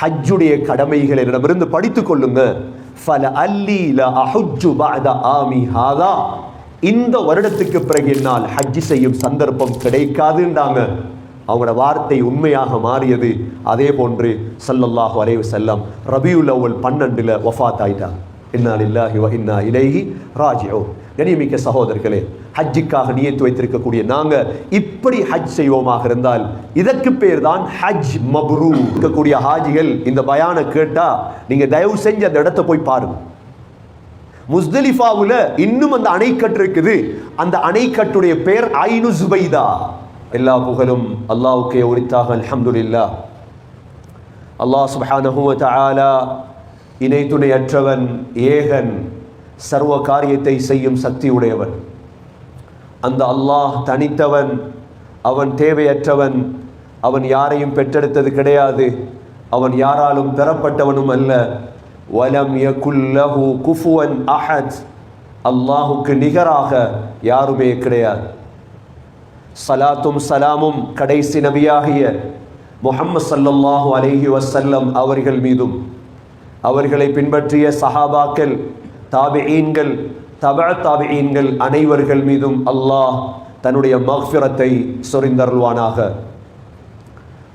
ஹஜ்ஜுடைய கடமைகள் என்னிடமிருந்து படித்துக் கொள்ளுங்க. ஃபல அல்லீல அஹுஜ்ஜு பஅத ஆமி ஹாதா. இந்த வருடத்துக்கு பிறகு என்னால் ஹஜ்ஜி செய்யும் சந்தர்ப்பம் கிடைக்காதுன்றாங்க. அவங்களோட வார்த்தை உண்மையாக மாறியது. அதே போன்று சல்லல்லாஹ் வரைவு செல்லம் ரபியுல் அவ்வல் பன்னெண்டுல வஃபாத் ஆயிட்டாங்க. இன்னா இல்லாஹி வ இன்னா இலைஹி ராஜிஊன். கனியமிக்க சகோதரர்களே ஹஜ்ஜிக்காக நியத்து வைத்திருக்கக்கூடிய நாங்கள் இப்படி ஹஜ் செய்வோமாக இருந்தால் இதற்கு பேர் தான் ஹஜ் மப்ரூ. இருக்கக்கூடிய ஹாஜிகள் இந்த பயான கேட்டால் நீங்கள் தயவு செஞ்சு அந்த இடத்த போய் பாருங்க. முஸ்தலிஃபாவுல இன்னும் அந்த அணைக்கட்டு இருக்குது. அந்த அணைக்கட்டுடைய பெயர் ஐனு ஜுபைதா எல்லா புகழும் அல்லாவுக்கே உரித்தாக அலமதுல்லா அல்லாஹ் சுப்ஹானஹு தாலா இணை துணையற்றவன் ஏகன். சர்வ காரியத்தை செய்யும் சக்தி உடையவன் அந்த அல்லாஹ் தனித்தவன் அவன் தேவையற்றவன் அவன் யாரையும் பெற்றெடுத்தது கிடையாது அவன் யாராலும் பெறப்பட்டவனும் அல்ல. வலம் யகுல்லஹு குஃபுவன் அஹத். அல்லாஹுக்கு நிகராக யாருமே கிடையாது. சலாத்தும் சலாமும் கடைசி நபியாகிய முஹம்மது சல்லல்லாஹு அலஹி வசல்லம் அவர்கள் மீதும். அவர்களை பின்பற்றிய சஹாபாக்கள் தாபிஈன்கள் தப தாபிஈன்கள் அனைவர்கள் மீதும் அல்லாஹ் தன்னுடைய மஃபிரத்தை சொரிந்தருள்வானாக.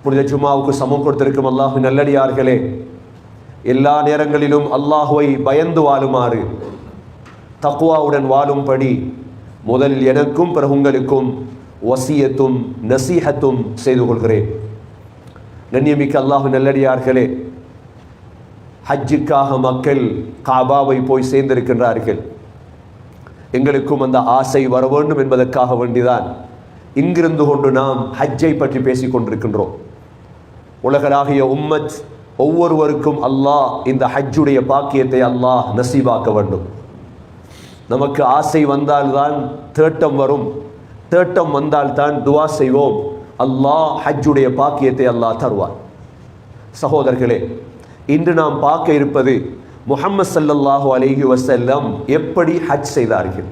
புனித ஜுமாவுக்கு சமம் கொடுத்திருக்கும் அல்லாஹு நல்லடியார்களே எல்லா நேரங்களிலும் அல்லாஹுவை பயந்து வாழுமாறு தக்குவாவுடன் வாழும்படி முதல் எனக்கும் பிறகு உங்களுக்கும் வசியத்தும் நசீஹத்தும் செய்து கொள்கிறேன். நன்னியமிக்க அல்லாஹு நல்லடியார்களே ஹஜ்ஜுக்காக மக்கள் காபாவை போய் சேர்ந்திருக்கின்றார்கள். எங்களுக்கும் அந்த ஆசை வர வேண்டும் என்பதற்காக வேண்டிதான் இங்கிருந்து கொண்டு நாம் ஹஜ்ஜை பற்றி பேசிக் கொண்டிருக்கின்றோம். உலகராகிய உம்மத் ஒவ்வொருவருக்கும் அல்லாஹ் இந்த ஹஜ்ஜுடைய பாக்கியத்தை அல்லாஹ் நசீவாக்க வேண்டும். நமக்கு ஆசை வந்தால்தான் தேட்டம் வரும். தேட்டம் வந்தால்தான் துவா செய்வோம். அல்லாஹ் ஹஜ்ஜுடைய பாக்கியத்தை அல்லாஹ் தருவார் சகோதரர்களே இன்று நாம் பார்க்க இருப்பது முஹம்மது சல்லல்லாஹு அலஹி வசல்லம் எப்படி ஹஜ் செய்தார்கள்.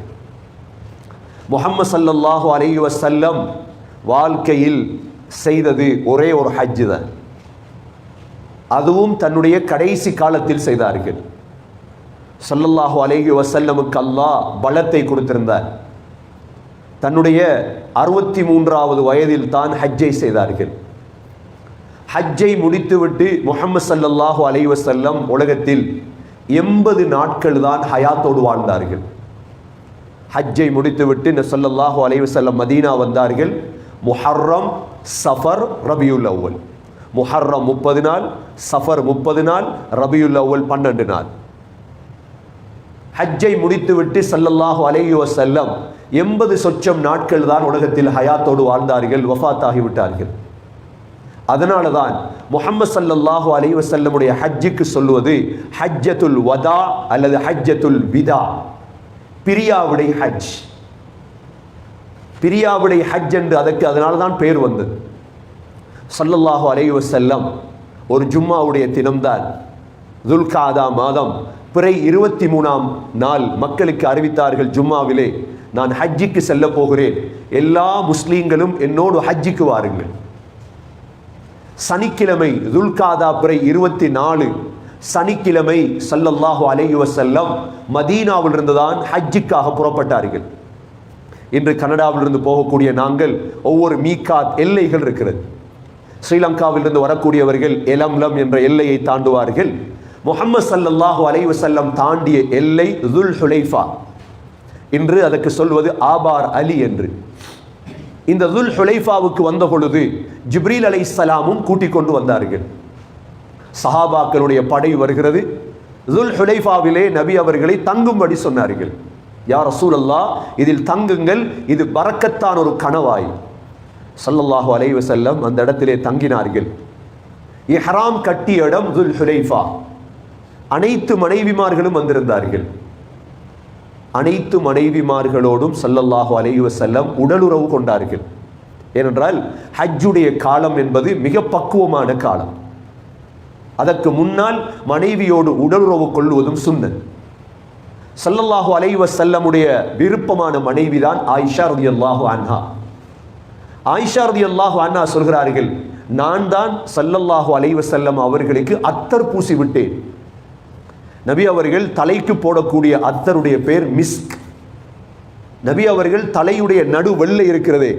முஹம்மது சல்லல்லாஹு அலஹி வசல்லம் வாழ்க்கையில் செய்தது ஒரே ஒரு ஹஜ் தான். அதுவும் தன்னுடைய கடைசி காலத்தில் செய்தார்கள். சல்லல்லாஹு அலஹி வசல்லமுக்கு அல்லாஹ் பலத்தை கொடுத்திருந்தார். தன்னுடைய அறுபத்தி மூன்றாவது வயதில் தான் ஹஜ்ஜை செய்தார்கள். ஹஜ்ஜை முடித்துவிட்டு முகமது சல்லல்லாஹு அலைவசல்லம் உலகத்தில் எண்பது நாட்கள் தான் ஹயாத்தோடு வாழ்ந்தார்கள். ஹஜ்ஜை முடித்துவிட்டு இந்த ஸல்லல்லாஹு அலைஹி மதீனா வந்தார்கள். முஹர்ரம் சஃபர் ரபியுல் அவ்வல். முஹர்ரம் முப்பது நாள் சஃபர் முப்பது நாள் ரபியுல் அவ்வல் பன்னெண்டு நாள். ஹஜ்ஜை முடித்துவிட்டு சல்லல்லாஹு அலைஹி வசல்லம் எண்பது சொச்சம் நாட்கள் தான் உலகத்தில் ஹயாத்தோடு வாழ்ந்தார்கள் வஃபாத்தாகி விட்டார்கள் அதனால தான் முஹம்மது சல்லல்லாஹு அலி வசல்லமுடைய ஹஜ்ஜுக்கு சொல்லுவது ஹஜ்ஜத்துல் வதா அல்லது ஹஜ்ஜத்துல் விதா. பிரியாவுடை ஹஜ். பிரியாவுடை ஹஜ் என்று அதற்கு அதனால தான் பேர் வந்தது. சல்லல்லாஹு அலி வசல்லம் ஒரு ஜும்மாவுடைய தினம்தான். துல்காதா மாதம் பிறை இருபத்தி மூணாம் நாள் மக்களுக்கு அறிவித்தார்கள் ஜும்மாவிலே நான் ஹஜ்ஜிக்கு செல்ல போகிறேன். எல்லா முஸ்லீம்களும் என்னோடு ஹஜ்ஜிக்கு வாருங்கள். சனிக்கிழமை துல்காதா பிறை இருபத்தி நாலு. சனிக்கிழமை சல்லல்லாஹு அலையுவ செல்லம் மதீனாவிலிருந்து தான் ஹஜ்ஜுக்காக புறப்பட்டார்கள். இன்று கனடாவிலிருந்து போகக்கூடிய நாங்கள் ஒவ்வொரு மீகாத் எல்லைகள் இருக்கிறது. ஸ்ரீலங்காவிலிருந்து வரக்கூடியவர்கள் எலம்லம் என்ற எல்லையை தாண்டுவார்கள். முஹம்மது சல்லல்லாஹு அலைஹி செல்லம் தாண்டிய எல்லை துல் ஹுலைஃபா இன்று அதற்கு சொல்வது ஆபார் அலி என்று. இந்த துல் ஹுலைஃபாவுக்கு வந்த பொழுது ஜிப்ரீல் அலைஹிஸ்ஸலாமும் கூட்டிக் கொண்டு வந்தார்கள். சஹாபாக்களுடைய படை வருகிறது. துல் ஹுலைஃபாவிலே நபி அவர்களை தங்கும்படி சொன்னார்கள். யார் ரசூலல்லா இதில் தங்குங்கள் இது பறக்கத்தான் ஒரு கனவாய். சல்லல்லாஹு அலைஹி செல்லம் அந்த இடத்திலே தங்கினார்கள். இஹ்ராம் கட்டிய இடம் துல் ஹுலைஃபா அனைத்து மனைவிமார்களும் வந்திருந்தார்கள். அனைத்து மனைவிமார்களோடும் சல்லல்லாஹு அலைஹி செல்லம் உடலுறவு கொண்டார்கள். ஏனென்றால் ஹஜ்ஜுடைய காலம் என்பது மிக பக்குவமான காலம். அதற்கு முன்னால் மனைவியோடு உடலுறவு கொள்வதும் சுன்னத். சல்லல்லாஹு அலைவ செல்லமுடைய விருப்பமான மனைவிதான் ஆயிஷா ரலியல்லாஹு அன்ஹா. ஆயிஷா ரலியல்லாஹு அன்ஹா சொல்கிறார்கள் நான் தான் சல்லல்லாஹு அலைவ செல்லம் அவர்களுக்கு அத்தர் பூசி விட்டேன். நபி அவர்கள் தலைக்கு போடக்கூடிய அத்தருடைய பேர் மிஸ்க். நபி அவர்கள் தலையுடைய நடு வெள்ளை இருக்கிறதே.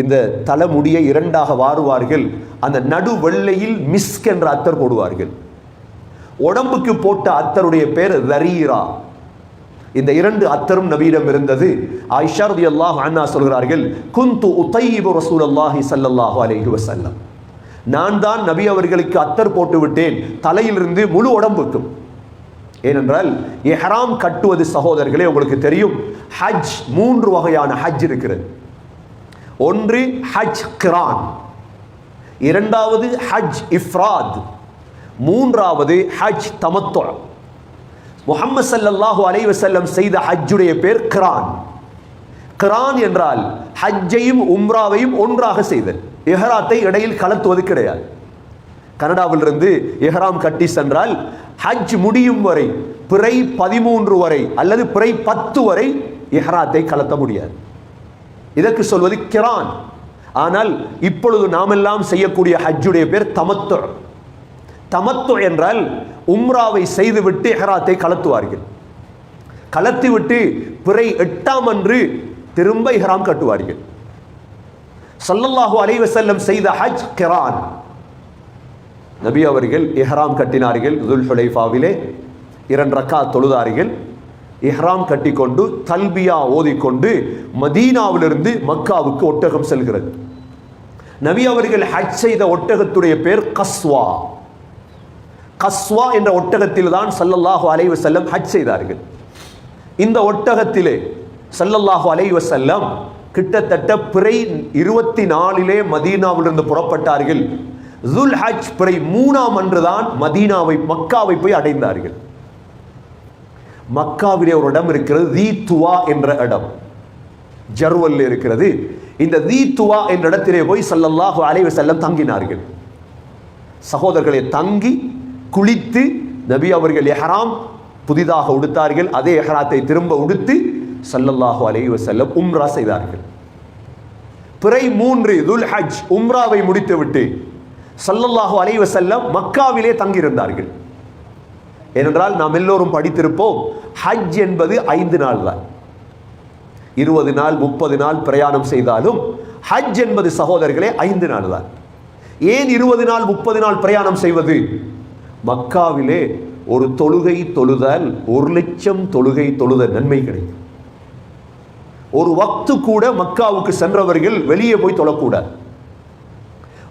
இந்த தலைமுடியை இரண்டாக வாருவார்கள். அந்த நடு வெள்ளையில் மிஸ்க் என்ற அத்தர் போடுவார்கள். உடம்புக்கு போட்ட அத்தருடைய பேர் ரரீரா இந்த இரண்டு அத்தரும் நபியிடம் இருந்தது. ஆயிஷா அல்லாஹ் அண்ணா சொல்கிறார்கள் குந்து உத்தையிபு ரசூலல்லாஹி சல்லாஹு அலைஹி வசல்லம் நான் தான் நபி அவர்களுக்கு அத்தர் போட்டு விட்டேன். தலையிலிருந்து முழு உடம்புக்கும். ஏனென்றால் எஹராம் கட்டுவது சகோதரர்களே உங்களுக்கு தெரியும். ஹஜ் மூன்று வகையான ஹஜ் இருக்கிறது. ஒன்று ஹஜ் கிரான். இரண்டாவது ஹஜ் இஃப்ராத். மூன்றாவது ஹஜ் தமத்து முகமது சல்லல்லாஹு அலைவசல்லம் செய்த ஹஜ்ஜுடைய பேர் கிரான். கிரான் என்றால் ஹஜ்ஜையும் உம்ராவையும் ஒன்றாக செய்தல். எஹராத்தை இடையில் கலத்துவது கிடையாது. கனடாவிலிருந்து எஹராம் கட்டி சென்றால் ஹஜ் முடியும் வரை பிறை பதிமூன்று வரை அல்லது பிறை பத்து வரை இஹராத்தை கலத்த முடியாது. இதற்கு சொல்வது கிரான். ஆனால் இப்பொழுது நாமெல்லாம் செய்யக்கூடிய ஹஜ்ஜுடைய பேர் தமத்து. தமத்து என்றால் உம்ராவை செய்துவிட்டு எஹராத்தை கலத்துவார்கள். கலத்திவிட்டு பிறை எட்டாம் அன்று திரும்ப இஹராம் கட்டுவார்கள். சல்லல்லாஹு அலைவசல்லம் செய்த ஹஜ் கிரான். நபி அவர்கள் இஹ்ராம் கட்டினார்கள் துல் ஹுலைஃபாவிலே இரண்டு ரக்கா தொழுதார்கள். இஹ்ராம் கட்டிக்கொண்டு தல்பியா ஓதிக்கொண்டு மதீனாவிலிருந்து மக்காவுக்கு ஒட்டகம் செல்கிறது. நபி அவர்கள் ஹஜ் செய்த ஒட்டகத்துடைய பேர் கஸ்வா. கஸ்வா என்ற ஒட்டகத்தில் தான் சல்லல்லாஹு அலைவ செல்லம் ஹஜ் செய்தார்கள். இந்த ஒட்டகத்திலே சல்லல்லாஹு அலைவ செல்லம் கிட்டத்தட்ட பிறை இருபத்தி நாலிலே மதீனாவிலிருந்து புறப்பட்டார்கள். ஜுல் ஹஜ் பிறை மூணாம் அன்றுதான் மதீனாவை மக்காவை போய் அடைந்தார்கள். மக்காவிலே ஒரு இடம் இருக்கிறது தீத்துவா என்ற இடம். ஜர்வல் இருக்கிறது. இந்த தீத்துவா என்ற இடத்திலே போய் சல்லல்லாஹு அலைஹி செல்லம் தங்கினார்கள். சகோதரர்களை தங்கி குளித்து நபி அவர்கள் எஹராம் புதிதாக உடுத்தார்கள். அதே எஹராத்தை திரும்ப உடுத்து சல்லல்லாஹு அலைவ செல்லம் உம்ரா செய்தார்கள். பிறை மூன்று துல் ஹஜ் உம்ராவை முடித்துவிட்டு சல்லல்லாஹு அலைவ செல்லம் மக்காவிலே தங்கியிருந்தார்கள். ஏனென்றால் நாம் எல்லோரும் படித்திருப்போம் ஹஜ் என்பது ஐந்து நாள் தான் இருபது நாள் முப்பது நாள் பிரயாணம் செய்தாலும் ஹஜ் என்பது சகோதரர்களே ஐந்து நாள் தான் ஏன் இருபது நாள் முப்பது நாள் பிரயாணம் செய்வது? மக்காவிலே ஒரு தொழுகை தொழுதால் ஒரு லட்சம் தொழுகை தொழுத நன்மை கிடைக்கும். ஒரு வக்து கூட மக்காவுக்கு சென்றவர்கள் வெளியே போய் தொழக்கூடாது.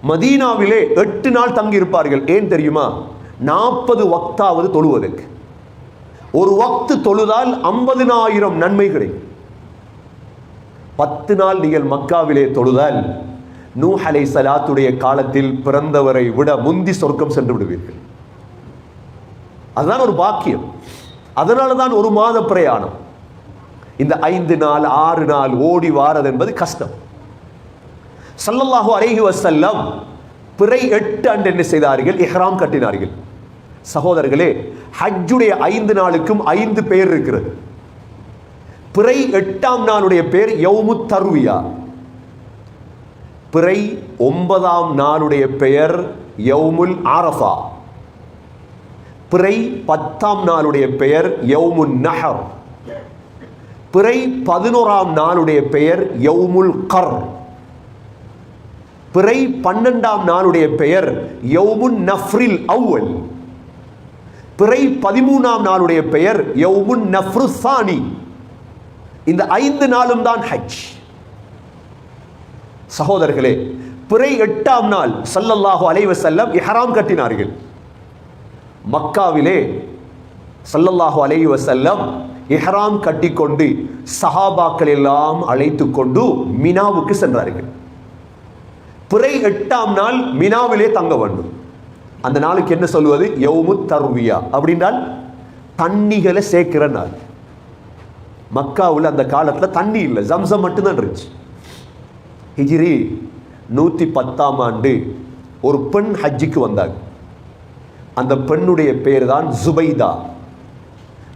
மதீனாவிலே எட்டு நாள் தங்கி இருப்பார்கள் ஏன் தெரியுமா? நாற்பது வக்தாவது தொழுவதற்கு. ஒரு வக்து தொழுதால் ஐம்பதினாயிரம் நன்மை கிடைக்கும் பத்து நாள் நீங்கள் மக்காவிலே தொழுதால் நூ அலை சலாத்துடைய காலத்தில் பிறந்தவரை விட முந்தி சொர்க்கம் சென்று விடுவீர்கள். அதுதான் ஒரு பாக்கியம். அதனால தான் ஒரு மாத பிரயாணம். இந்த ஐந்து நாள் ஆறு நாள் ஓடி வாரது என்பது கஷ்டம். சல்லல்லாஹு அலைஹி வசல்லம் பிறை எட்டு அன்று என்ன செய்தார்கள்? எஹ்ராம் கட்டினார்கள். சகோதரர்களே ஹஜ்ஜுடைய ஐந்து நாளுக்கும் ஐந்து பேர் இருக்கிறது. பிறை எட்டாம் நாளுடைய பேர் யௌமு தர்வியா. பிறை ஒன்பதாம் நாளுடைய பெயர் யௌமுல் ஆரஃபா பிறை பத்தாம் நாளுடைய பெயர் யௌமுன் நஹர். பிறை பதினோராம் நாளுடைய பெயர் யௌமுல் கர் பிறை பன்னெண்டாம் நாளுடைய பெயர் யௌமுன் நஃப்ரில் அவ்வல். பிறை பதிமூணாம் நாளுடைய பெயர் யௌமுன் நஃப்ரு சானி. இந்த ஐந்து நாளும் தான் ஹஜ். சகோதரர்களே பிறை எட்டாம் நாள் சல்லல்லாஹு அலைவ செல்லம் இஹராம் கட்டினார்கள். மக்காவிலே சல்லல்லாஹு அலைவ செல்லம் இஹராம் கட்டிக்கொண்டு சஹாபாக்கள் எல்லாம் அழைத்து கொண்டு மினாவுக்கு சென்றார்கள். பிறை எட்டாம் நாள் மினாவிலே தங்க வேண்டும். அந்த நாளுக்கு என்ன சொல்வது யவுமு தர்வியா. அப்படின்றால் தண்ணிகளை சேர்க்கிற நாள். மக்காவில் அந்த காலத்தில் தண்ணி இல்லை. ஜம்சம் மட்டும்தான் இருந்துச்சு. ஹிஜிரி நூற்றி பத்தாம் ஆண்டு ஒரு பெண் ஹஜ்ஜிக்கு வந்தாங்க. அந்த பெண்ணுடைய பேர் தான் ஜுபைதா.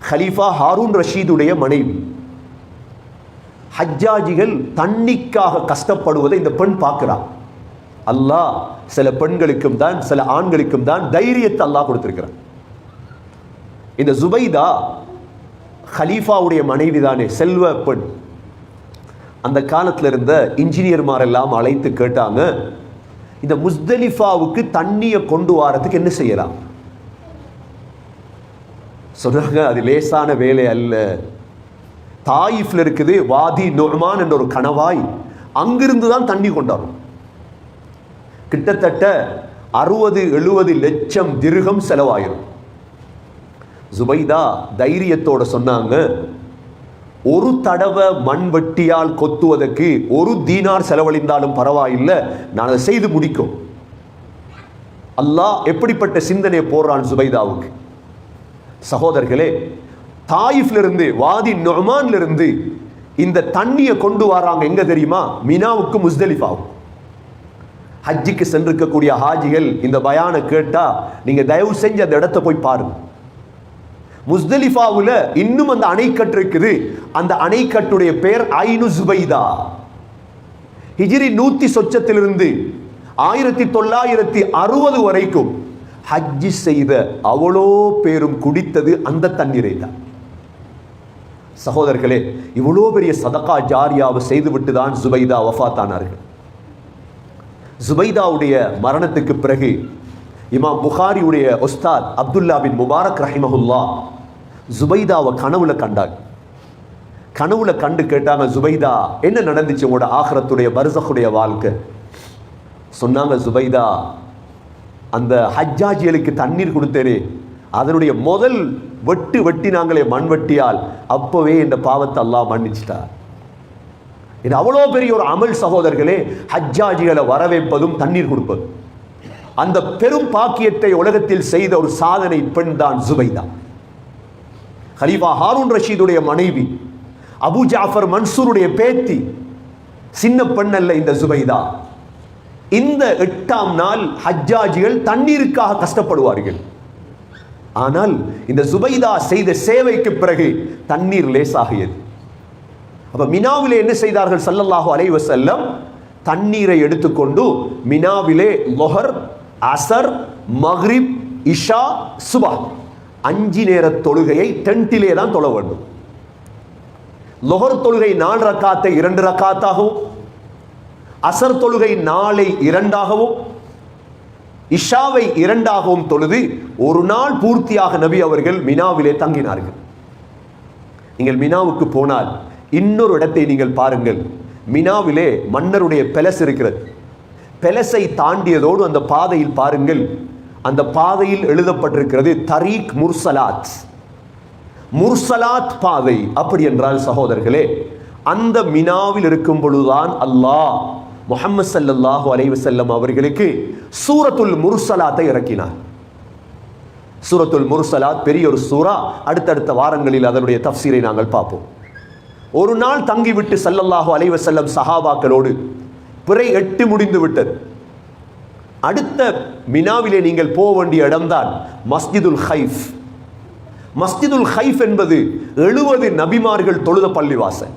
ஹலீஃபா ஹாரூன் ரஷீதுடைய மனைவி. ஹஜ்ஜாஜிகள் தண்ணிக்காக கஷ்டப்படுவதை இந்த பெண் பார்க்குறான். அல்லாஹ் சில பெண்களுக்கும் தான் சில ஆண்களுக்கும் தான் தைரியத்தை அல்லாஹ் கொடுத்திருக்கிறான். இந்த ஜுபைதா ஹலீஃபாவுடைய மனைவி தானே செல்வ பெண். அந்த காலத்தில் இருந்த இன்ஜினியர்மாரெல்லாம் அழைத்து கேட்டாங்க இந்த முஸ்தலிஃபாவுக்கு தண்ணியை கொண்டு வாரத்துக்கு என்ன செய்யலாம்? சொன்னாங்க அது லேசான வேலை அல்ல. தாயிஃபில் இருக்குது வாதி நொர்மான் என்ற ஒரு கணவாய் அங்கிருந்து தான் தண்ணி கொண்டாடும். கிட்டத்தட்ட அறுபது எழுபது லட்சம் திருகம் செலவாயிரும். ஜுபைதா தைரியத்தோட சொன்னாங்க ஒரு தடவை மண்வெட்டியால் கொத்துவதற்கு ஒரு தீனார் செலவழிந்தாலும் பரவாயில்லை நான் அதை செய்து முடிக்கும். அல்லாஹ் எப்படிப்பட்ட சிந்தனையை போடுறான் சுபைதாவுக்கு? சகோதரர்களே தாயிஃப்ல இருந்து வாதி நொமான்லிருந்து இந்த தண்ணியை கொண்டு வராங்க எங்க தெரியுமா? மினாவுக்கு முஸ்தலிஃபாவும் ஹஜ்ஜிக்கு சென்றிருக்கக்கூடிய ஹாஜிகள் இந்த பயானை கேட்டா நீங்க தயவு செஞ்சு அந்த இடத்த போய் பாருங்க. முஸ்தலிஃபாவுல இன்னும் அந்த அணைக்கட்டு இருக்குது. அந்த அணைக்கட்டுடைய பெயர் ஐனு ஜுபைதா. ஹிஜிரி நூத்தி சொச்சத்திலிருந்து ஆயிரத்தி தொள்ளாயிரத்தி அறுபது வரைக்கும் ஹஜ்ஜி செய்த அவ்வளோ பேரும் குடித்தது அந்த தண்ணீரை தான் சகோதரர்களே இவ்வளோ பெரிய சதகா ஜாரியாவை செய்துவிட்டு தான் ஜுபைதா வஃபாத்தானார்கள் ஜுபைதாவுடைய மரணத்துக்கு பிறகு இமாம் புகாரியுடைய ஒஸ்தாத் அப்துல்லா பின் முபாரக் ரஹிமஹுல்லா ஜுபைதாவை கனவுல கண்டாங்க. கனவுல கண்டு கேட்டாங்க ஜுபைதா என்ன நடந்துச்சு உங்களோட ஆகரத்துடைய பர்சகுடைய வாழ்க்கை? சொன்னாங்க ஜுபைதா அந்த ஹஜ்ஜாஜிகளுக்கு தண்ணீர் கொடுத்தேனே அதனுடைய முதல் வெட்டு வெட்டி நாங்களே மண்வெட்டியால் அப்போவே இந்த பாவத்தை அல்லாஹ் மன்னிச்சிட்டார். இது அவ்வளோ பெரிய ஒரு அமல் சகோதரர்களே ஹஜ்ஜாஜிகளை வரவேற்பதும் தண்ணீர் கொடுப்பதும். அந்த பெரும் பாக்கியத்தை உலகத்தில் செய்த ஒரு சாதனை பெண் தான் ஜுபைதா ஹலீஃபா ஹாரூன் ரஷீதுடைய மனைவி அபு ஜாஃபர் மன்சூருடைய பேத்தி சின்ன பெண் அல்ல இந்த ஜுபைதா இந்த எட்டாம் நாள் ஹஜ்ஜாஜிகள் தண்ணீருக்காக கஷ்டப்படுவார்கள். ஆனால் இந்த சுபைதா செய்த சேவைக்கு பிறகு தண்ணீர் லேசாகியது. அப்போ மினாவிலே என்ன செய்தார்கள்? சல்லல்லாஹு அலைவ செல்லம் தண்ணீரை எடுத்துக்கொண்டு மினாவிலே லொஹர் அசர் மஹ்ரிப் இஷா சுபா அஞ்சு நேர தொழுகையை டென்ட்டிலே தான் தொழ வேண்டும். லொஹர் தொழுகை நாலு ரக்காத்தை இரண்டு ரக்காத்தாகவும் அசர் தொழுகை நாளை இரண்டாகவும் இஷாவை இரண்டாகவும் தொழுது ஒரு நாள் பூர்த்தியாக நபி அவர்கள் மினாவிலே தங்கினார்கள். நீங்கள் மினாவுக்கு போனால் இன்னொரு இடத்தை நீங்கள் பாருங்கள். மினாவிலே மன்னருடைய பெலஸ் இருக்கிறது. பெலஸை தாண்டியதோடு அந்த பாதையில் பாருங்கள். அந்த பாதையில் எழுதப்பட்டிருக்கிறது தரீக் முர்சலாத். முர்சலாத் பாதை அப்படி என்றால் சகோதரர்களே அந்த மினாவில் இருக்கும் பொழுதுதான் அல்லாஹ் முகமது சல்லாஹூ அலைவசல்லம் அவர்களுக்கு சூரத்துல் முர்சலாத்தை இறக்கினார். சூரத்துல் முர்சலாத் பெரிய ஒரு சூரா அடுத்தடுத்த வாரங்களில் அதனுடைய தப்சீரை நாங்கள் பார்ப்போம். ஒரு நாள் தங்கிவிட்டு சல்லல்லாஹு அலைவ செல்லம் சஹாபாக்களோடு பிறை எட்டு முடிந்து விட்டது. அடுத்த மினாவிலே நீங்கள் போக வேண்டிய இடம்தான் மஸ்ஜிதுல் ஹைஃப் மஸ்ஜிதுல் ஹைஃப் என்பது எழுபது நபிமார்கள் தொழுத பள்ளிவாசல்.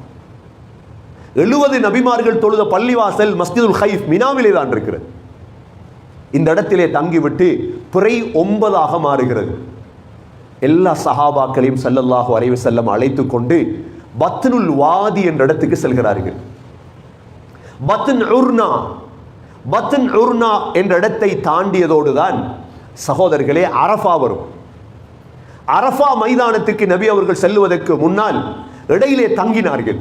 எழுபது நபிமார்கள் தொழுத பள்ளிவாசல் மஸ்ஜிதுல் ஹைஃப் மினாவிலே தான் இருக்கிறது. இந்த இடத்திலே தங்கிவிட்டு பிறை ஒன்பதாக மாறுகிறது. எல்லா சஹாபாக்களையும் சல்லல்லாஹு அலைவு செல்லம் அழைத்து கொண்டு பத்னுல் வாதி என்ற இடத்துக்கு செல்கிறார்கள். பத்ன் உர்னா பத்ன் உர்னா என்ற இடத்தை தாண்டியதோடு தான் சகோதரர்களே அரஃபா வரும். அரஃபா மைதானத்துக்கு நபி அவர்கள் செல்லுவதற்கு முன்னால் இடையிலே தங்கினார்கள்.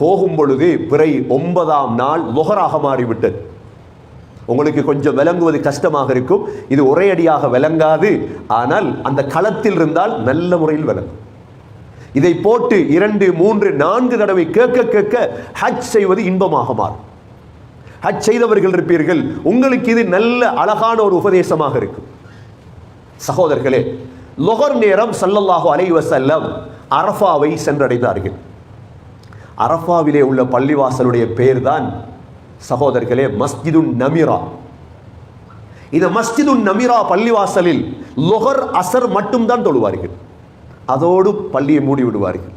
போகும் பொழுது பிறை ஒன்பதாம் நாள் லொஹராக மாறிவிட்டது. உங்களுக்கு கொஞ்சம் விளங்குவது கஷ்டமாக இருக்கும். இது ஒரே அடியாக விளங்காது. ஆனால் அந்த களத்தில் இருந்தால் நல்ல முறையில் விளங்கும். இதை போட்டு இரண்டு மூன்று நான்கு தடவை கேட்க கேட்க ஹஜ் செய்வது இன்பமாக மாறும். ஹஜ் செய்தவர்கள் இருப்பீர்கள். உங்களுக்கு இது நல்ல அழகான ஒரு உபதேசமாக இருக்கும். சகோதரர்களே லொகர் நேரம் சல்லல்லாஹு அலைஹி வஸல்லம் அரஃபாவை சென்றடைந்தார்கள். அரஃபாவிலே உள்ள பள்ளிவாசலுடைய பெயர் தான் சகோதரர்களே மஸ்ஜிதுன் நமிரா. இந்த மஸ்ஜிதுன் நமிரா பள்ளிவாசலில் லொகர் அசர் மட்டும்தான் தொழுவார்கள். அதோடு பள்ளியை மூடி விடுவார்கள்.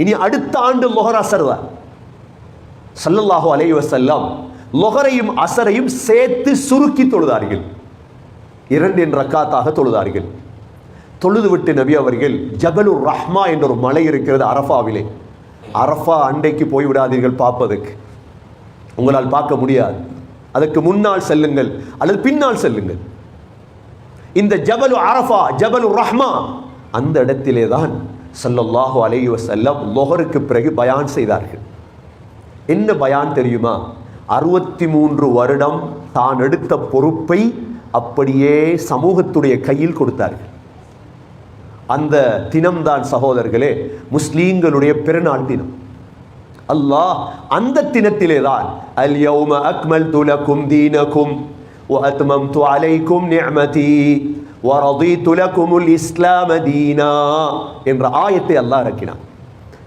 இனி அடுத்த ஆண்டு மொஹர் அசர் தான் சல்லல்லாஹோ அலைஹி வசல்லாம் மொஹரையும் அசரையும் சேர்த்து சுருக்கி தொழுதார்கள். இரண்டு ரக்காத்தாக தொழுதார்கள். தொழுதுவிட்டு நபி அவர்கள் ஜபலுர் ரஹ்மா என்ற ஒரு மலை இருக்கிறது அரஃபாவிலே. அரஃபா அண்டைக்கு போய்விடாதீர்கள் பார்ப்பதற்கு. உங்களால் பார்க்க முடியாது. அதற்கு முன்னால் செல்லுங்கள் அல்லது பின்னால் செல்லுங்கள். இந்த ஜபலு அரஃபா ஜபலு ரஹ்மா அந்த இடத்திலே தான் சல்லல்லாஹு அலைஹி வஸல்லம் லொஹருக்கு பிறகு பயான் செய்தார்கள் என்ன பயான் தெரியுமா அறுபத்தி மூன்று வருடம் தான் எடுத்த பொறுப்பை அப்படியே சமூகத்துடைய கையில் கொடுத்தார்கள் அந்த தினம்தான் சகோதரர்களே முஸ்லீம்களுடைய பெருநாள் தினம் அல்லாஹ் அந்த தினத்திலே தான் அல் யௌம அக்மல் துலக்கும் தீனக்கும் وأتممت عليكم نعمتي வரதி துலகுமுல் இஸ்லாம தீனா என்ற ஆயத்தை அல்லாஹ் இறக்கினான்.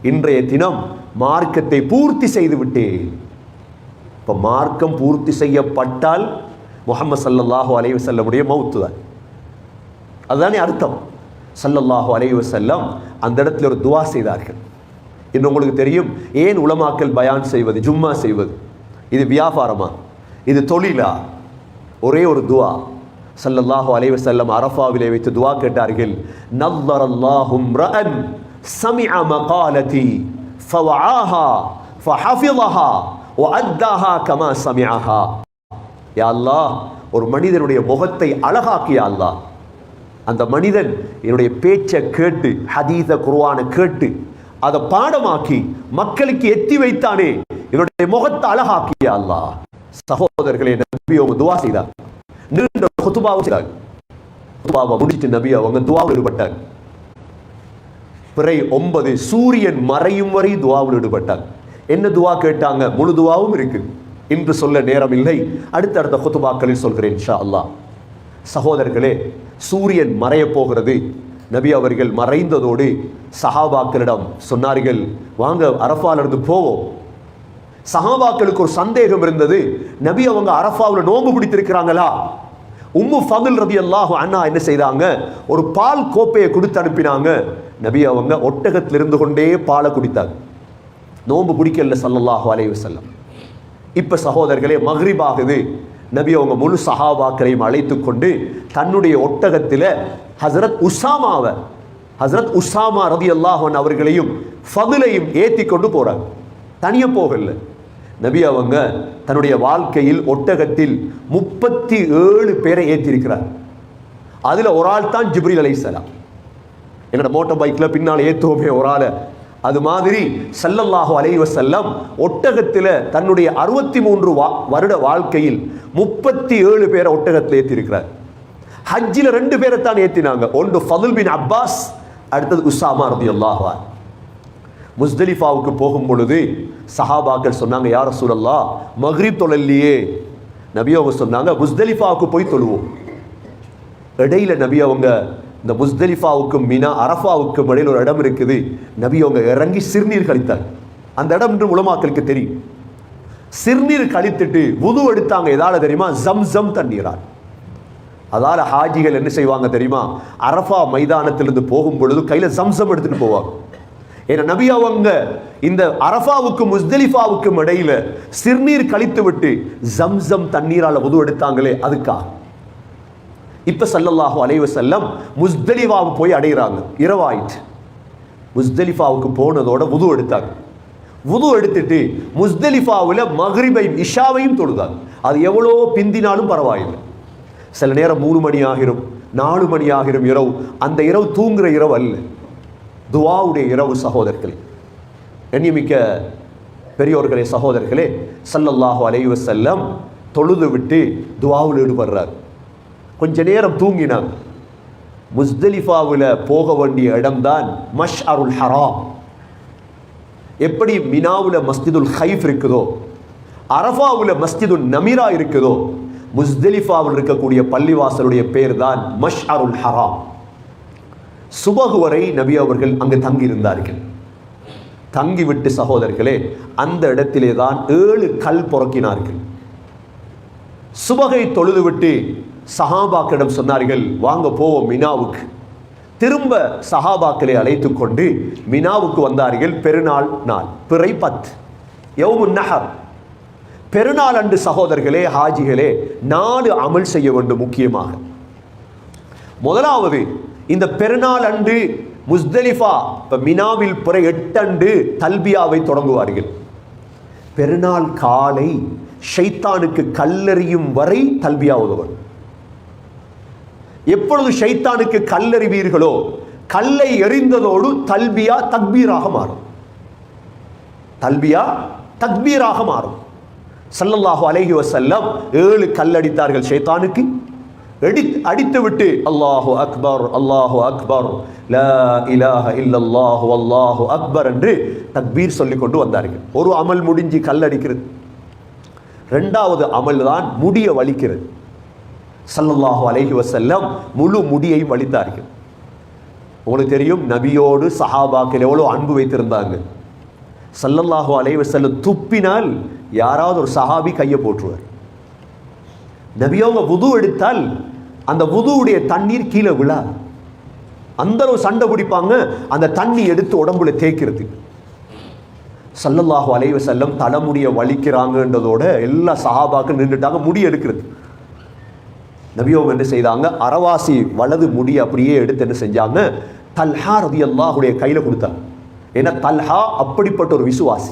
இன்றைய தினம் மார்க்கத்தை பூர்த்தி செய்து விட்டேன். இப்போ மார்க்கம் பூர்த்தி செய்யப்பட்டால் முகமது சல்லல்லாஹு அலைய வசல்லமுடைய மவுத்து தான். அதுதானே அர்த்தம். சல்லல்லாஹு அலைய செல்லம் அந்த இடத்துல ஒரு துவா செய்தார்கள். இன்று உங்களுக்கு தெரியும் ஏன் உளமாக்கல் பயான் செய்வது ஜும்மா செய்வது? இது வியாபாரமா? இது தொழிலா? ஒரே ஒரு துவா. சல்லல்லாஹு அலைவ செல்லம் அரஃபாவிலே வைத்து துவா கேட்டார்கள் நல்லர் அல்லாஹும் ரஅன் சமிஅ மகாலதி ஃபவஆஹா ஃபஹஃபிظஹா வஅத்தாஹா கமா சமிஅஹா யா அல்லாஹ் ஒரு மனிதனுடைய முகத்தை அழகாக்கிய அல்லாஹ் அந்த மனிதன் என்னுடைய பேச்சை கேட்டு ஹதீத குர்ஆனை கேட்டு அதை பாடமாக்கி மக்களுக்கு எத்தி வைத்தானே இவருடைய முகத்தை அழகாக்கிய அல்லாஹ் சகோதரர்களை நம்பி அவங்க துவா செய்தார் நீண்ட குத்துபாவும் செய்தாங்க குத்துபாவை முடிச்சிட்டு நபி அவங்க துவாவில் ஈடுபட்டாங்க. பிறை ஒன்பது சூரியன் மறையும் வரை துவாவில் ஈடுபட்டாங்க. என்ன துவா கேட்டாங்க? முழு துவாவும் இருக்கு. இன்று சொல்ல நேரம் இல்லை அடுத்தடுத்த குத்துபாக்களில் சொல்கிறேன் இன்ஷா அல்லாஹ் சகோதரர்களே சூரியன் மறையப் போகிறது. நபி அவர்கள் மறைந்ததோடு சஹாபாக்களிடம் சொன்னார்கள் வாங்க அரஃபாலிருந்து போவோம். சஹாபாக்களுக்கு ஒரு சந்தேகம் இருந்தது. நபி அவங்க அரஃபாவில் நோம்பு பிடித்திருக்கிறாங்களா? உம்மு ஃபதுல் ரதி அல்லாஹு அண்ணா என்ன செய்தாங்க? ஒரு பால் கோப்பையை கொடுத்து அனுப்பினாங்க. நபி அவங்க ஒட்டகத்தில் இருந்து கொண்டே பாலை குடித்தாங்க. நோம்பு பிடிக்கல சல்லல்லாஹு அலைவு செல்லம் இப்போ சகோதரர்களே மஹ்ரிபாகுது நபி அவங்க முழு சஹாபாக்களையும் அழைத்து கொண்டு தன்னுடைய ஒட்டகத்தில் ஹசரத் உசாமாவை ஹசரத் உசாமா ரதி அல்லாஹன் அவர்களையும் ஃபதுலையும் ஏற்றி கொண்டு போகிறாங்க தனியாக போகலை. நபி அவங்க தன்னுடைய வாழ்க்கையில் ஒட்டகத்தில் முப்பத்தி ஏழு பேரை ஏற்றிருக்கிறார். அதில் ஒரு ஆள் தான் ஜிப்ரில் அலைசலாம் என்னோட மோட்டார் பைக்கில் பின்னால் ஏற்றுவோமே ஒரு ஆளை. அது மாதிரி செல்லல்லாஹோ அலைவ செல்லம் ஒட்டகத்தில் தன்னுடைய அறுபத்தி மூன்று வா- வருட வாழ்க்கையில் முப்பத்தி ஏழு பேரை ஒட்டகத்தில் ஏற்றிருக்கிறார் ஹஜ்ஜில் ரெண்டு பேரை தான் ஏற்றினாங்க ஒன்று ஃபதுல் பின் அப்பாஸ் அடுத்தது உசாமா ரதியல்லாஹு அன்ஹு. முஸ்தலிஃபாவுக்கு போகும் பொழுது சஹாபாக்கள் சொன்னாங்க யார் சூழல்லா மஹ்ரீப் தொழல்லையே. நபி அவங்க சொன்னாங்க முஸ்தலிஃபாவுக்கு போய் தொழுவோம். இடையில நபி அவங்க இந்த முஸ்தலிஃபாவுக்கும் மினா அரஃபாவுக்கும் இடையில ஒரு இடம் இருக்குது. நபி அவங்க இறங்கி சிறுநீர் கழித்தார் அந்த இடம் என்று உலமாக்களுக்கு தெரியும். சிறுநீர் கழித்துட்டு உது எடுத்தாங்க. எதால தெரியுமா? ஜம் ஜம் தண்ணீரால். அதால ஹாஜிகள் என்ன செய்வாங்க தெரியுமா? அரஃபா மைதானத்திலிருந்து போகும் பொழுது கையில் சம்சம் எடுத்துட்டு போவாங்க. ஏன்னா நபி அவங்க இந்த அரஃபாவுக்கும் முஸ்தலிஃபாவுக்கும் இடையில சிறுநீர் கழித்து விட்டு ஜம்சம் தண்ணீரால் உது எடுத்தாங்களே அதுக்கா? இப்ப சல்லல்லாஹு அலைவ செல்லம் முஸ்தலிஃபாவுக்கு போய் அடைகிறாங்க இரவாயிட்டு. முஸ்தலிஃபாவுக்கு போனதோட உது எடுத்தாங்க. உது எடுத்துட்டு முஸ்தலிஃபாவில் மக்ரிபையும் இஷாவையும் தொழுதாங்க. அது எவ்வளோ பிந்தினாலும் பரவாயில்லை. சில நேரம் மூணு மணி ஆகிரும் நாலு மணி ஆகிரும் இரவு. அந்த இரவு தூங்குற இரவு அல்ல. துவாவுடைய இரவு சகோதரர்களே எண்ணிமிக்க பெரியோர்களே சகோதரர்களே சல்லல்லாஹு அலைஹி செல்லம் தொழுது விட்டு துவாவில் ஈடுபடுறார் கொஞ்ச நேரம் தூங்கினாங்க. முஸ்தலிஃபாவில் போக வேண்டிய இடம்தான் மஷ் அருள் ஹராம். எப்படி மினாவில் மஸ்ஜிதுல் ஹைஃப் இருக்குதோ அரஃபாவில் மஸ்ஜிதுல் நமீரா இருக்குதோ முஸ்தலிஃபாவில் இருக்கக்கூடிய பள்ளிவாசலுடைய பேர் தான் மஷ் அருள் ஹராம். சுபகு வரை நபி அவர்கள் அங்கு தங்கியிருந்தார்கள். தங்கிவிட்டு சகோதரர்களே அந்த இடத்திலே தான் ஏழு கல் புறக்கினார்கள். சுபகை தொழுதுவிட்டு சஹாபாக்கிடம் சொன்னார்கள் வாங்க போவோம் மினாவுக்கு. திரும்ப சஹாபாக்களை அழைத்து கொண்டு மினாவுக்கு வந்தார்கள் பெருநாள் நாள் பிறை பத் யவுமுன் நஹர். பெருநாள் அன்று சகோதரர்களே ஹாஜிகளே நாலு அமல் செய்ய வேண்டும் முக்கியமாக. முதலாவது இந்த பெருநாள் அன்று முஸ்தலிஃபா இப்போ மினாவில் பிற எட்டண்டு தல்பியாவை தொடங்குவார்கள். பெருநாள் காலை ஷைத்தானுக்கு கல்லறியும் வரை தல்பியா உதவன் எப்பொழுது ஷைத்தானுக்கு கல்லறிவீர்களோ கல்லை எறிந்ததோடு தல்பியா தக்பீராக மாறும். தல்பியா தக்பீராக மாறும். சல்லல்லாஹு அலஹி வசல்லம் ஏழு கல்லடித்தார்கள் ஷைத்தானுக்கு. எடி அடித்து விட்டு அல்லாஹு அக்பர் அல்லாஹு அக்பர் லா இலாஹ இல்லல்லாஹு அல்லாஹு அக்பர் என்று தக்பீர் சொல்லி கொண்டு வந்தார்கள். ஒரு அமல் முடிஞ்சு கல் அடிக்கிறது. ரெண்டாவது அமல் தான் முடிய வலிக்கிறது. சல்லல்லாஹு அலஹி வசல்லம் முழு முடியையும் வலித்தார்கள். உங்களுக்கு தெரியும் நபியோடு சஹாபாக்கள் எவ்வளோ அன்பு வைத்திருந்தாங்க. சல்லல்லாஹு அலைஹி செல்ல துப்பினால் யாராவது ஒரு சஹாபி கையை போட்டுருவார் நபியோங்க புது எடுத்தால் அந்த உதுவுடைய தண்ணீர் கீழே விழா. அந்தளவு சண்டை பிடிப்பாங்க. அந்த தண்ணி எடுத்து உடம்புல தேய்க்கிறது. சல்லல்லாஹு அலைவ செல்லம் தலைமுடியை வலிக்கிறாங்கன்றதோட எல்லா சஹாபாக்கள் நின்றுட்டாங்க முடி எடுக்கிறது. நபியோகம் என்ன செய்தாங்க? அரவாசி வலது முடி அப்படியே எடுத்து என்ன செஞ்சாங்க? தல்ஹா ரதி அல்லாஹுடைய கையில் கொடுத்தாங்க. ஏன்னா தல்ஹா அப்படிப்பட்ட ஒரு விசுவாசி.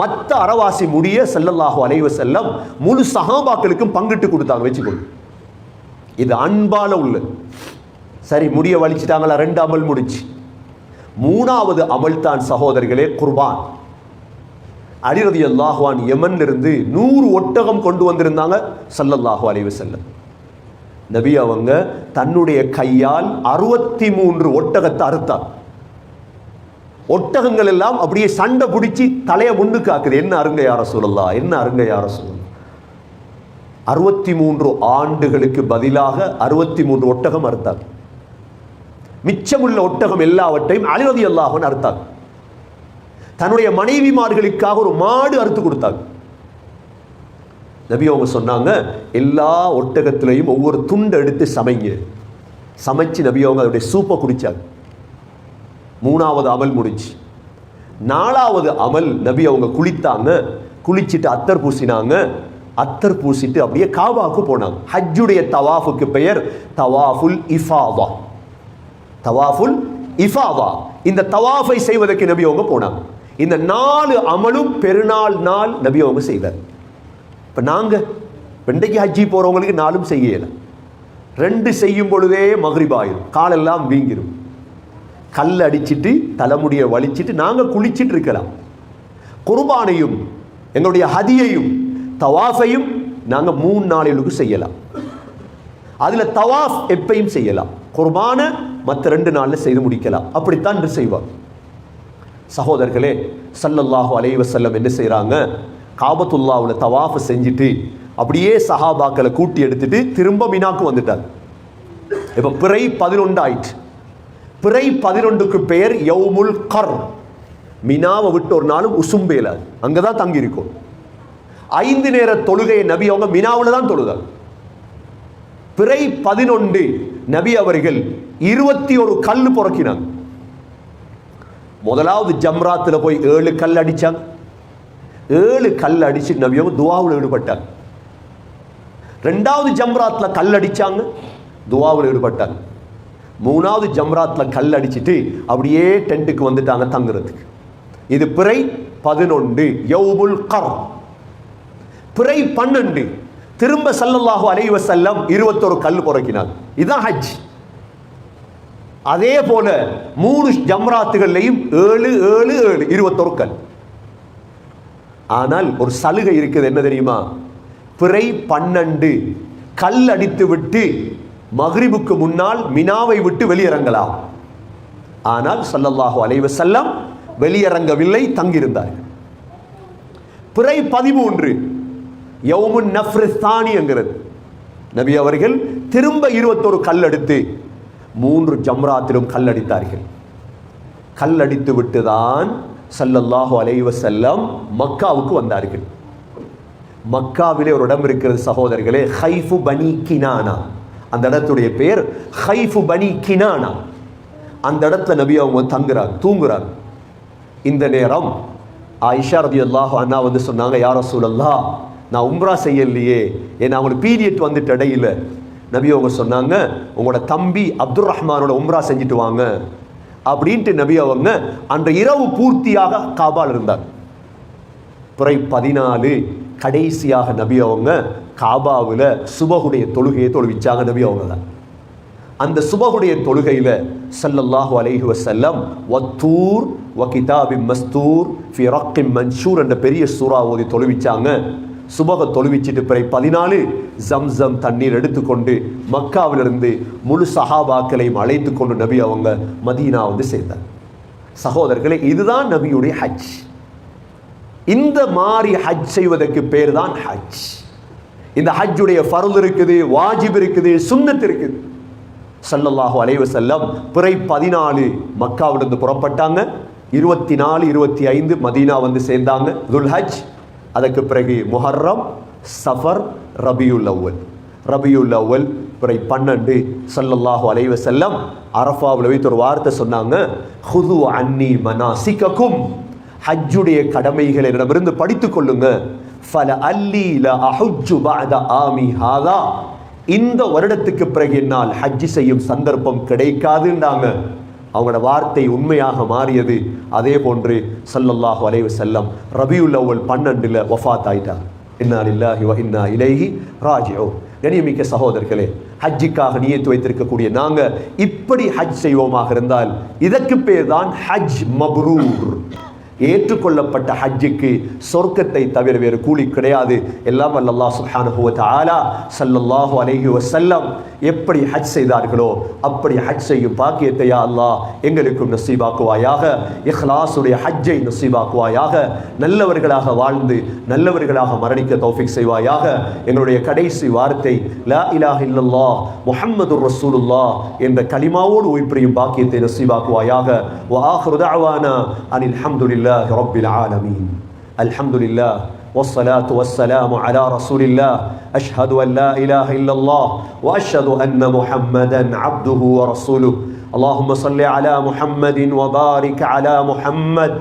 மற்ற அறவாசி முடிய செல்லல்லாஹு அலைவ செல்லம் முழு சஹாபாக்களுக்கும் பங்கிட்டு கொடுத்தாங்க வச்சுக்கொண்டு இது அன்பால உள்ளது. சரி முடிய வலிச்சிட்டாங்களா? ரெண்டு அமல் முடிச்சு மூணாவது அமல் தான் சகோதரிகளே குர்பான். அலிரதி அல்லாஹ்வான் யமன்ல இருந்து நூறு ஒட்டகம் கொண்டு வந்திருந்தாங்க சல்லல்லாஹு அலைவு செல்லம் நபி அவங்க தன்னுடைய கையால் அறுபத்தி மூன்று ஒட்டகத்தை அறுத்தார் ஒட்டகங்கள் எல்லாம் அப்படியே சண்டை பிடிச்சி தலையை முன்னுக்கு ஆக்குது. என்ன அருங்க யார சொல்லலாம் என்ன அருங்க யார சொல்லலாம் அறுபத்தி மூன்று ஆண்டுகளுக்கு பதிலாக அறுபத்தி மூன்று ஒட்டகம் அறுத்தார். மிச்சமுள்ள ஒட்டகம் எல்லாவற்றையும் அழிவதி அல்லாஹன் அறுத்தார். தன்னுடைய மனைவிமார்களுக்காக ஒரு மாடு அறுத்து கொடுத்தாங்க நபி அவங்க சொன்னாங்க எல்லா ஒட்டகத்திலையும் ஒவ்வொரு துண்டை எடுத்து சமைங்க. சமைச்சு நபி அவங்க அதோடைய சூப்பை குடிச்சாங்க. மூணாவது அமல் முடிச்சு நாலாவது அமல் நபி அவங்க குளித்தாங்க. குளிச்சுட்டு அத்தர் பூசினாங்க. அத்தர் பூசிட்டு அப்படியே காபாவுக்கு போனாங்க. ஹஜ்ஜுடைய தவாஃபுக்கு பெயர் தவாஃபுல் இஃபாவா தவாஃபுல் இஃபாவா இந்த தவாஃபை செய்வதற்கு நபி அவங்க போனாங்க. இந்த நாலு அமலும் பெருநாள் நாள் நபி அவங்க செய்வார். இப்போ நாங்கள் இன்றைக்கு ஹஜ்ஜி போகிறவங்களுக்கு நாளும் செய்யலை. ரெண்டு செய்யும் பொழுதே மகிரிபாயிரும் காலெல்லாம் வீங்கிடும் கல் அடிச்சிட்டு தலைமுடியை வலிச்சிட்டு நாங்கள் குளிச்சிட்டு இருக்கலாம். குர்பானையும் எங்களுடைய ஹதியையும் தவாஃபையும் நாங்கள் மூணு நாளிலுக்கு செய்யலாம். அதில் தவாஃப் எப்பையும் செய்யலாம். குர்பான மற்ற ரெண்டு நாளில் செய்து முடிக்கலாம். அப்படித்தான் என்று செய்வார் சகோதரர்களே சல்லல்லாஹு அலைஹி என்ன செய்கிறாங்க காபத்துல்லாவில் தவாஃப் செஞ்சுட்டு அப்படியே சஹாபாக்களை கூட்டி எடுத்துட்டு திரும்ப மினாக்கு வந்துட்டாங்க. இப்போ பிறை பதினொன்று ஆயிட்டு பிறை பதினொன்றுக்கு பெயர் யவுமுல் கர் மினாவை விட்டு ஒரு நாளும் உசும்பேலாது அங்கே தான் தங்கியிருக்கும். ஐந்து நேர தொழுகையை நபி அவங்க மினாவில் தான் தொழுதாங்க பிறை பதினொன்று நபி அவர்கள் இருபத்தி ஒரு கல் புறக்கினாங்க முதலாவது ஜம்ராத்தில் போய் ஏழு கல் அடிச்சாங்க. ஏழு கல் அடித்து நபி அவங்க துவாவில் ஈடுபட்டாங்க ரெண்டாவது ஜம்ராத்தில் கல் அடிச்சாங்க துவாவில் ஈடுபட்டாங்க மூணாவது ஜம்ராத்தில் கல் அடிச்சிட்டு அப்படியே டென்ட்டுக்கு வந்துட்டாங்க தங்குறதுக்கு. இது பிறை பதினொன்று யௌபுல் கர் பிறை பன்னெண்டு. திரும்ப சல்லல்லாஹு அலைவ செல்லம் இருபத்தொரு கல் புறக்கினார். இதுதான் ஹஜ். அதே போல மூணு ஜம்ராத்துகள்லையும் ஏழு ஏழு ஏழு இருபத்தொரு கல். ஆனால் ஒரு சலுகை இருக்குது என்ன தெரியுமா? பிறை பன்னெண்டு. கல் அடித்து விட்டு மகிரிபுக்கு முன்னால் மினாவை விட்டு வெளியிறங்கலாம் ஆனால் சல்லல்லாஹு அலைவ செல்லம் வெளியிறங்கவில்லை தங்கியிருந்தார்கள். பிறை பதிமூன்று. யவுமுன் நஃப்ரிஸ்தானிங்கிறது நபி அவர்கள் திரும்ப இருபத்தொரு கல் எடுத்து மூன்று ஜம்ராத்திலும் கல் அடித்தார்கள் கல் அடித்து விட்டுதான் சல்லல்லாஹு அலைவ செல்லம் மக்காவுக்கு வந்தார்கள். மக்காவிலே ஒரு இடம் இருக்கிறது சகோதரர்களே ஹைஃபு பனி கினானா. அந்த இடத்துடைய பேர் ஹைஃபு பனி கினானா. அந்த இடத்துல நபி அவங்க தங்குறாங்க தூங்குறாங்க. இந்த நேரம் ஆயிஷா ரபி அல்லாஹ் அண்ணா வந்து சொன்னாங்க யார சூழல்லா நான் உம்ரா செய்யலையே. ஏன்னா அவங்களுக்கு பீரியட் வந்துட்டு இடையில. நபி அவங்க சொன்னாங்க உங்களோட தம்பி அப்துல் ரஹ்மானோட உம்ரா செஞ்சுட்டு வாங்க. அப்படின்ட்டு நபி அவங்க அன்ற இரவு பூர்த்தியாக காபால் இருந்தார். பிறை பதினாலு கடைசியாக நபி அவங்க காபாவில் சுபகுடைய தொழுகையை தொழுவிச்சாங்க நபி அவங்க தான். அந்த சுபகுடைய தொழுகையில் சல்லல்லாஹு அலைஹி வசல்லம் வத்தூர் வ கிதாபி மஸ்தூர் ஃபி ரக்கிம் மன்சூர் என்ற பெரிய சூறா ஓதி தொழுவிச்சாங்க. சுபக தொழுவிச்சிட்டு பிறை பதினாலு ஜம்சம் தண்ணீர் எடுத்துக்கொண்டு மக்காவிலிருந்து முழு சஹாபாக்களையும் அழைத்து கொண்டு நபி அவங்க மதீனா வந்து சேர்ந்தார். சகோதரர்களே இதுதான் நபியுடைய ஹஜ். இந்த மாதிரி ஹஜ் செய்வதற்கு பேர் தான் ஹஜ். இந்த ஹஜ்ஜுடைய ஃபருள் இருக்குது வாஜிப் இருக்குது சுண்ணத் இருக்குது. சல்லல்லாஹு அலைஹி செல்லம் பிறை பதினாலு மக்காவிலிருந்து புறப்பட்டாங்க. இருபத்தி நாலு இருபத்தி ஐந்து மதீனா வந்து சேர்ந்தாங்க. துல் ஹஜ். அதற்கு பிறகு முஹர்ரம் சஃபர் ரபியுல் அவ்வல். ரபியுல் அவ்வல் பிறை பன்னெண்டு சல்லல்லாஹு அலைவ செல்லம் அரஃபாவில் வைத்து ஒரு வார்த்தை சொன்னாங்க ஹுது அன்னி மனாசிக்கக்கும் ஹஜ்ஜுடைய கடமைகளை என்னிடமிருந்து படித்துக் கொள்ளுங்க. ஃபல அல்லி ல அஹுஜு பஅத ஆமி ஹாதா. இந்த வருடத்துக்கு பிறகு என்னால் ஹஜ்ஜி செய்யும் சந்தர்ப்பம் கிடைக்காதுன்றாங்க. அவங்களோட வார்த்தை உண்மையாக மாறியது. அதே போன்று சல்லல்லாஹு அலைவு செல்லம் ரபியுல் அவ்வல் பன்னெண்டுல வஃபாத் ஆயிட்டார் இன்னா இல்லாஹி வ இன்னா இலைஹி ராஜிஊன். கண்ணியமிக்க சகோதரர்களே ஹஜ்ஜிக்காக நியத்து வைத்திருக்கக்கூடிய நாங்க இப்படி ஹஜ் செய்வோமாக இருந்தால் இதற்கு பேர் தான் ஹஜ் மப்ரூர். ஏற்றுக்கொள்ளப்பட்ட ஹஜ்ஜுக்கு சொர்க்கத்தை தவிர வேறு கூலி கிடையாது. எல்லாம் அல்லல்லா சுஹானுஹுவத் ஆலா சல்லல்லாஹு ஸல்லல்லாஹு அலைஹி எப்படி ஹஜ் செய்தார்களோ அப்படி ஹஜ் செய்யும் பாக்கியத்தையா அல்லாஹ் எங்களுக்கும் நசீபாக்குவாயாக. இஹ்லாஸுடைய ஹஜ்ஜை நசீபாக்குவாயாக. நல்லவர்களாக வாழ்ந்து நல்லவர்களாக மரணிக்க தௌஃபிக் செய்வாயாக. எங்களுடைய கடைசி வார்த்தை லா இலாஹ் இல்லல்லா முஹம்மது ரசூலுல்லா என்ற கலிமாவோடு உயிர்ப்பிரியும் பாக்கியத்தை நசீபாக்குவாயாக. வ அனில் தஅவானா لله رب العالمين. الحمد لله والصلاة والسلام على رسول الله أشهد أن لا إله إلا الله وأشهد أن محمدا عبده ورسوله. اللهم صل على محمد وبارك على محمد.